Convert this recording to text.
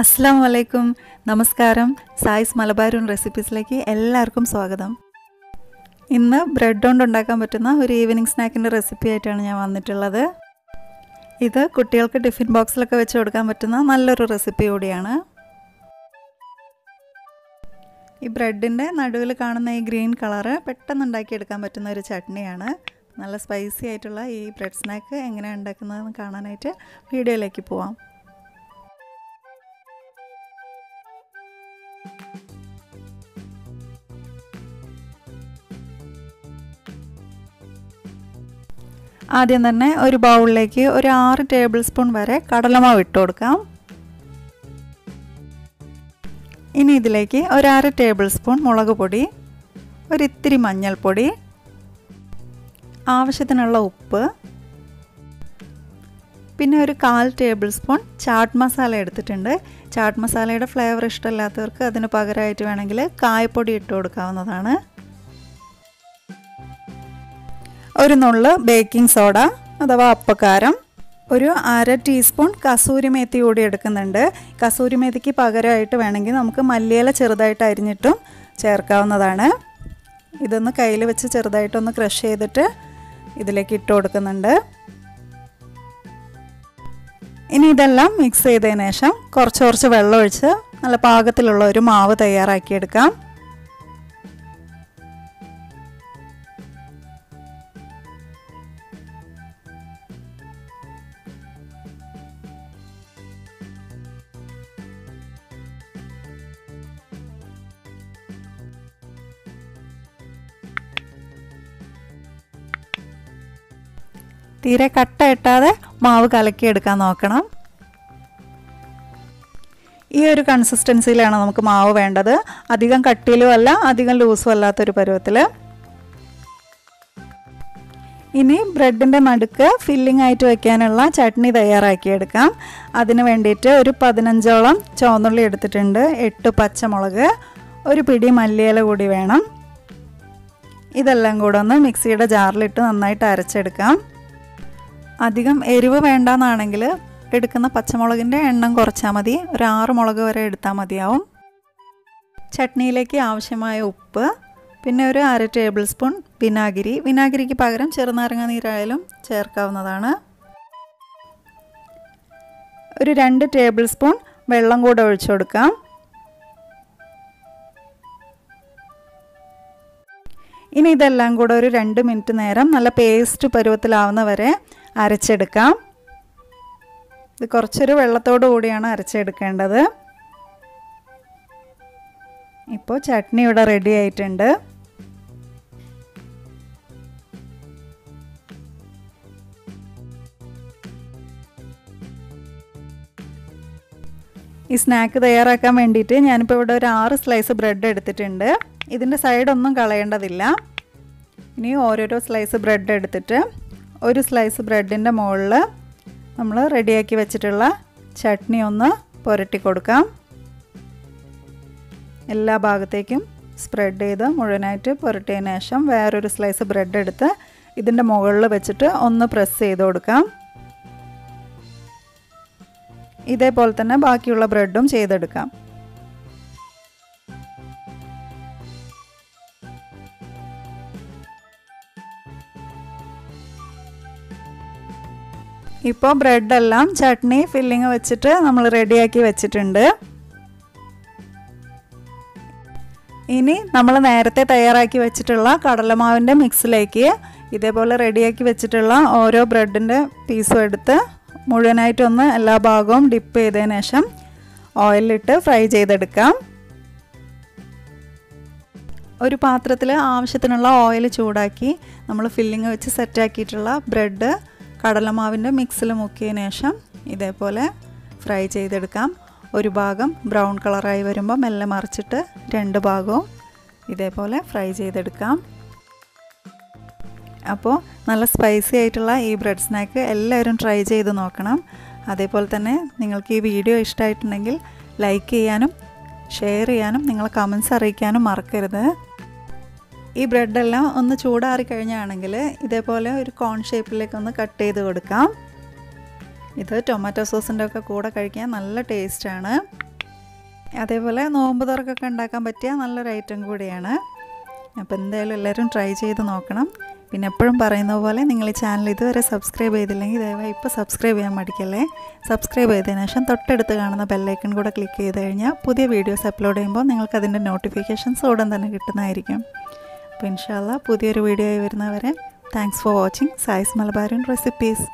അസ്സാം വലൈക്കും നമസ്കാരം. സായിസ് മലബാരൂൺ റെസിപ്പീസിലേക്ക് എല്ലാവർക്കും സ്വാഗതം. ഇന്ന് ബ്രെഡ് കൊണ്ട് ഉണ്ടാക്കാൻ പറ്റുന്ന ഒരു ഈവനിങ് സ്നാക്കിന്റെ റെസിപ്പി ആയിട്ടാണ് ഞാൻ വന്നിട്ടുള്ളത്. ഇത് കുട്ടികൾക്ക് ടിഫിൻ ബോക്സിലൊക്കെ വെച്ച് കൊടുക്കാൻ പറ്റുന്ന നല്ലൊരു റെസിപ്പി കൂടിയാണ്. ഈ ബ്രെഡിന്റെ നടുവിൽ കാണുന്ന ഈ ഗ്രീൻ കളറ് പെട്ടെന്ന് ഉണ്ടാക്കിയെടുക്കാൻ പറ്റുന്ന ഒരു ചട്നിയാണ്. നല്ല സ്പൈസി ആയിട്ടുള്ള ഈ ബ്രെഡ് സ്നാക്ക് എങ്ങനെയാണ് ഉണ്ടാക്കുന്നതെന്ന് കാണാനായിട്ട് വീഡിയോയിലേക്ക് പോവാം. ആദ്യം തന്നെ ഒരു ബൗളിലേക്ക് ഒരു ആറ് ടേബിൾ സ്പൂൺ വരെ കടലമാവ് ഇട്ട് കൊടുക്കാം. ഇനി ഇതിലേക്ക് ഒരു അര ടേബിൾ സ്പൂൺ മുളക് പൊടി ഒരിത്തിരി മഞ്ഞൾപ്പൊടി ആവശ്യത്തിനുള്ള ഉപ്പ് പിന്നെ ഒരു കാൽ ടേബിൾ സ്പൂൺ ചാട്ട് മസാല എടുത്തിട്ടുണ്ട്. ചാട്ട് മസാലയുടെ ഫ്ലേവർ ഇഷ്ടമില്ലാത്തവർക്ക് അതിന് പകരമായിട്ട് വേണമെങ്കിൽ കായപ്പൊടി ഇട്ട് കൊടുക്കാവുന്നതാണ്. ഒരു നുള്ള് ബേക്കിംഗ് സോഡ അഥവാ അപ്പക്കാരം ഒരു അര ടീസ്പൂൺ കസൂരി മേത്തി കൂടി എടുക്കുന്നുണ്ട്. കസൂരി മേത്തിക്ക് പകരമായിട്ട് വേണമെങ്കിൽ നമുക്ക് മല്ലിയില ചെറുതായിട്ട് അരിഞ്ഞിട്ടും ചേർക്കാവുന്നതാണ്. ഇതൊന്ന് കയ്യിൽ വെച്ച് ചെറുതായിട്ടൊന്ന് ക്രഷ് ചെയ്തിട്ട് ഇതിലേക്ക് ഇട്ട് കൊടുക്കുന്നുണ്ട്. ഇനി ഇതെല്ലാം മിക്സ് ചെയ്തതിന് ശേഷം കുറച്ച് കുറച്ച് വെള്ളം ഒഴിച്ച് നല്ല പാകത്തിലുള്ള ഒരു മാവ് തയ്യാറാക്കിയെടുക്കാം. തീരെ കട്ട ഇട്ടാതെ മാവ് കലക്കിയെടുക്കാൻ നോക്കണം. ഈ ഒരു കൺസിസ്റ്റൻസിയിലാണ് നമുക്ക് മാവ് വേണ്ടത്. അധികം കട്ടിയിലും അല്ല അധികം ലൂസും അല്ലാത്തൊരു പരുവത്തിൽ ഇനി ബ്രെഡിന്റെ നടുക്ക് ഫില്ലിംഗ് ആയിട്ട് വയ്ക്കാനുള്ള ചട്നി തയ്യാറാക്കിയെടുക്കാം. അതിന് വേണ്ടിയിട്ട് ഒരു പതിനഞ്ചോളം ചുവന്നുള്ളി എടുത്തിട്ടുണ്ട്. എട്ട് പച്ചമുളക് ഒരു പിടി മല്ലിയില കൂടി വേണം. ഇതെല്ലാം കൂടെ ഒന്ന് മിക്സിയുടെ ജാറിലിട്ട് നന്നായിട്ട് അരച്ചെടുക്കാം. അധികം എരിവ് വേണ്ടെന്നാണെങ്കിൽ എടുക്കുന്ന പച്ചമുളകിന്റെ എണ്ണം കുറച്ചാൽ മതി. ഒരു ആറ് മുളക് വരെ എടുത്താൽ മതിയാവും. ചട്നിയിലേക്ക് ആവശ്യമായ ഉപ്പ് പിന്നെ ഒരു അര ടേബിൾ സ്പൂൺ വിനാഗിരി. വിനാഗിരിക്ക് പകരം ചെറുനാരങ്ങ നീരായാലും ചേർക്കാവുന്നതാണ്. ഒരു രണ്ട് ടേബിൾ സ്പൂൺ വെള്ളം കൂടെ ഒഴിച്ചു കൊടുക്കാം. ഇനി ഇതെല്ലാം കൂടെ ഒരു രണ്ട് മിനിറ്റ് നേരം നല്ല പേസ്റ്റ് പരുവത്തിലാവുന്ന വരെ അരച്ചെടുക്കാം. ഇത് കുറച്ചൊരു വെള്ളത്തോടു കൂടിയാണ് അരച്ചെടുക്കേണ്ടത്. ഇപ്പോൾ ചട്നി ഇവിടെ റെഡി ആയിട്ടുണ്ട്. ഈ സ്നാക്ക് തയ്യാറാക്കാൻ വേണ്ടിയിട്ട് ഞാനിപ്പോൾ ഇവിടെ ഒരു ആറ് സ്ലൈസ് ബ്രെഡ് എടുത്തിട്ടുണ്ട്. ഇതിന്റെ സൈഡൊന്നും കളയേണ്ടതില്ല. ഇനി ഓരോരോ സ്ലൈസ് ബ്രെഡ് എടുത്തിട്ട് ഒരു സ്ലൈസ് ബ്രെഡിന്റെ മുകളിൽ നമ്മൾ റെഡിയാക്കി വെച്ചിട്ടുള്ള ചട്നി ഒന്ന് പുരട്ടി കൊടുക്കാം. എല്ലാ ഭാഗത്തേക്കും സ്പ്രെഡ് ചെയ്ത് മുഴുവനായിട്ട് പുരട്ടിയതിന് ശേഷം വേറൊരു സ്ലൈസ് ബ്രെഡ് എടുത്ത് ഇതിന്റെ മുകളിൽ വെച്ചിട്ട് ഒന്ന് പ്രസ് ചെയ്ത് കൊടുക്കാം. ഇതേപോലെ തന്നെ ബാക്കിയുള്ള ബ്രെഡും ചെയ്തെടുക്കാം. ഇപ്പോൾ ബ്രെഡെല്ലാം ചട്നി ഫില്ലിങ് വെച്ചിട്ട് നമ്മൾ റെഡിയാക്കി വെച്ചിട്ടുണ്ട്. ഇനി നമ്മൾ നേരത്തെ തയ്യാറാക്കി വെച്ചിട്ടുള്ള കടലമാവിന്റെ മിക്സിലേക്ക് ഇതേപോലെ റെഡിയാക്കി വെച്ചിട്ടുള്ള ഓരോ ബ്രെഡിന്റെ പീസും എടുത്ത് മുഴുവനായിട്ടൊന്ന് എല്ലാ ഭാഗവും ഡിപ്പ് ചെയ്തതിന് ശേഷം ഓയിലിട്ട് ഫ്രൈ ചെയ്തെടുക്കാം. ഒരു പാത്രത്തിൽ ആവശ്യത്തിനുള്ള ഓയിൽ ചൂടാക്കി നമ്മൾ ഫില്ലിങ് വെച്ച് സെറ്റാക്കിയിട്ടുള്ള ബ്രെഡ് കടലമാവിന്റെ മിക്സിൽ മുക്കിയതിന് ശേഷം ഇതേപോലെ ഫ്രൈ ചെയ്തെടുക്കാം. ഒരു ഭാഗം ബ്രൗൺ കളറായി വരുമ്പോൾ മെല്ലെ മറിച്ചിട്ട് രണ്ട് ഭാഗവും ഇതേപോലെ ഫ്രൈ ചെയ്തെടുക്കാം. അപ്പോൾ നല്ല സ്പൈസി ആയിട്ടുള്ള ഈ ബ്രെഡ് സ്നാക്ക് എല്ലാവരും ട്രൈ ചെയ്ത് നോക്കണം. അതേപോലെ തന്നെ നിങ്ങൾക്ക് ഈ വീഡിയോ ഇഷ്ടമായിട്ടുണ്ടെങ്കിൽ ലൈക്ക് ചെയ്യാനും ഷെയർ ചെയ്യാനും നിങ്ങളെ കമൻസ് അറിയിക്കാനും മറക്കരുത്. ഈ ബ്രെഡെല്ലാം ഒന്ന് ചൂടാറി കഴിഞ്ഞാണെങ്കിൽ ഇതേപോലെ ഒരു കോൺ ഷേപ്പിലേക്ക് ഒന്ന് കട്ട് ചെയ്ത് കൊടുക്കാം. ഇത് ടൊമാറ്റോ സോസിന്റെ ഒക്കെ കൂടെ കഴിക്കാൻ നല്ല ടേസ്റ്റാണ് അതേപോലെ നോമ്പ് തുറക്കൊക്കെ ഉണ്ടാക്കാൻ പറ്റിയ നല്ലൊരു ഐറ്റം കൂടിയാണ്. അപ്പോൾ എന്തായാലും എല്ലാവരും ട്രൈ ചെയ്ത് നോക്കണം. പിന്നെ എപ്പോഴും പറയുന്ന പോലെ നിങ്ങൾ ഈ ചാനൽ ഇതുവരെ സബ്സ്ക്രൈബ് ചെയ്തില്ലെങ്കിൽ ദയവായി ഇപ്പോൾ സബ്സ്ക്രൈബ് ചെയ്യാൻ മടിക്കല്ലേ? സബ്സ്ക്രൈബ് ചെയ്തതിന് ശേഷം തൊട്ടടുത്ത് കാണുന്ന ബെല്ലൈക്കൺ കൂടെ ക്ലിക്ക് ചെയ്ത് കഴിഞ്ഞാൽ പുതിയ വീഡിയോസ് അപ്ലോഡ് ചെയ്യുമ്പോൾ നിങ്ങൾക്ക് അതിന്റെ നോട്ടിഫിക്കേഷൻസ് ഉടൻ തന്നെ കിട്ടുന്നതായിരിക്കും. അപ്പോൾ ഇൻഷാല്ല പുതിയൊരു വീഡിയോ ആയി വരുന്നവരെ thanks for watching Sai's Malabaran recipes